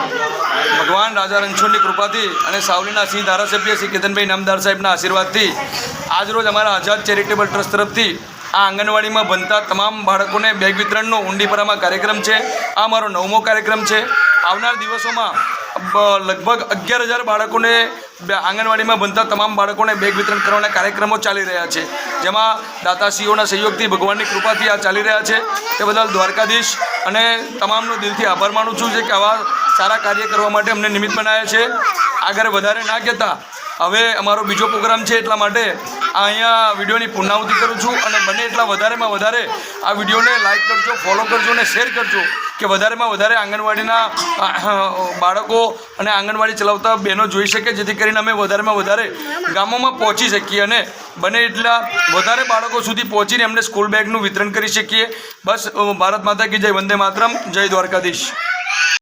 રાજા રણછોડની કૃપાથી અને સાવલીના સિંહ ધારાસભ્ય શ્રી કેતનભાઈ નામદાર સાહેબના આશીર્વાદથી આજરોજ અમારા આઝાદ ચેરિટેબલ ટ્રસ્ટ તરફથી આ આંગણવાડીમાં ભણતા તમામ બાળકોને બેગ વિતરણનો ઊંડીપરામાં કાર્યક્રમ છે. આ મારો નવમો કાર્યક્રમ છે. આવનાર દિવસોમાં લગભગ અગિયાર હજાર બાળકોને આંગણવાડીમાં ભણતા તમામ બાળકોને બેગ વિતરણ કરવાના કાર્યક્રમો ચાલી રહ્યા છે. જેમાં દાતાશ્રીઓના સહયોગથી ભગવાનની કૃપાથી આ ચાલી રહ્યા છે. તે બદલ દ્વારકાધીશ અને તમામનો દિલથી આભાર માનું છું કે આવા સારા કાર્ય કરવા માટે અમને નિમિત્ત બનાવ્યા છે. આગળ વધારે ના કહેતા, હવે અમારો બીજો પ્રોગ્રામ છે એટલા માટે આ અહીંયા વિડીયોની પુનરાવૃત્તિ કરું છું અને બને એટલા વધારેમાં વધારે આ વિડીયોને લાઈક કરજો ફોલો કરજો અને શેર કરજો કે વધારેમાં વધારે આંગણવાડીના બાળકો અને આંગણવાડી ચલાવતા બહેનો જોઈ શકે, જેથી કરીને અમે વધારેમાં વધારે ગામોમાં પહોંચી શકીએ અને બને એટલા વધારે બાળકો સુધી પહોંચીને એમને સ્કૂલ બેગનું વિતરણ કરી શકીએ. બસ ભારત માતા કી જય, વંદે માતરમ, જય દ્વારકાધીશ.